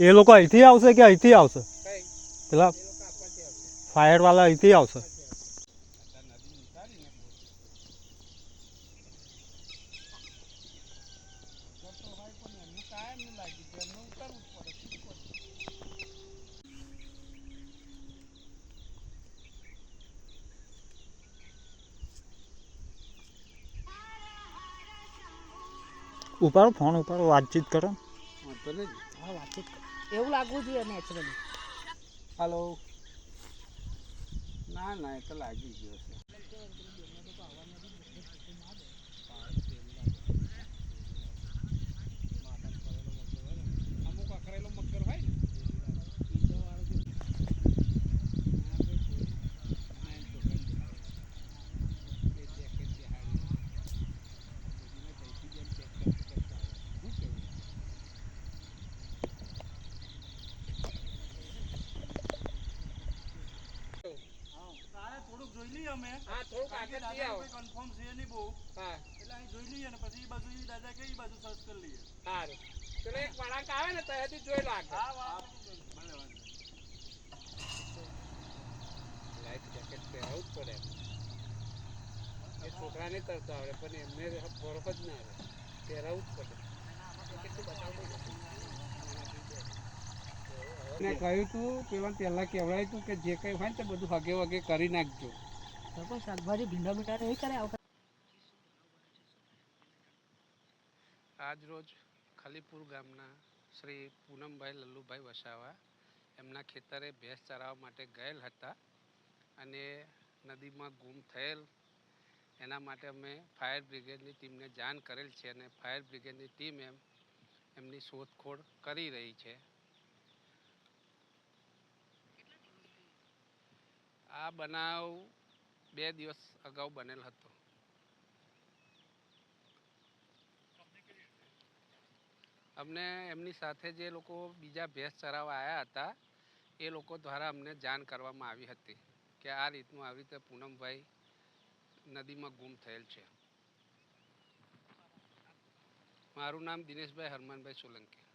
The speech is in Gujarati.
એ લોકો અહીંથી આવશે કે અહીંથી આવશે? પેલા ફાયર વાળા અહીંથી આવશે? ઉપાડો ફોન ઉપાડો વાતચીત કરો. હા વાતચીત એવું લાગવું જોઈએ નેચરલી હાલો ના ના એ તો લાગી ગયો છે અમુક અકરેલો મગર હોય ને થોડુંક જોઈ લઈએ અમે. હા થોડુંક આગળ જઈ આવો. કન્ફર્મ છે નહીં બહુ. હા. એટલે અહીં જોઈ લઈએ ને પછી એ બાજુ દાદા કઈ બાજુ સર્ચ કરી લઈએ. સારું. પેલો એક વળાંક આવે ને ત્યાંથી જોઈ લો આગળ લાઈફ જેકેટ પહેરવું જ પડે. એ છોકરાને તરતો આવડે પણ એમને બરફ જ ના આવે પહેરાવું જ પડે. ને કહ્યું તું પેલા પહેલા કેવડાયું તું કે જે કંઈ હોય ને તે બધું હગે વગે કરી નાખજો. શાકભાજી ભીંડા મીઠા નહીં કરે આવું આજ રોજ ખલીપુર ગામના શ્રી પૂનમભાઈ લલ્લુભાઈ વસાવા એમના ખેતરે ભેંસ ચરાવવા માટે ગયેલ હતા અને નદીમાં ગુમ થયેલ. એના માટે અમે ફાયર બ્રિગેડની ટીમને જાણ કરેલ છે અને ફાયર બ્રિગેડની ટીમ એમ એમની શોધખોળ કરી રહી છે. આ બનાવ બે દિવસ અગાઉ બનેલ હતો. અમને એમની સાથે જે લોકો બીજા ભેંસ ચરાવવા આવ્યા હતા, એ લોકો દ્વારા અમને જાણ કરવામાં આવી હતી કે આ રીતનું આવી રીતે પૂનમભાઈ નદીમાં ગુમ થયેલ છે. મારું નામ દિનેશભાઈ હરમાનભાઈ સોલંકી.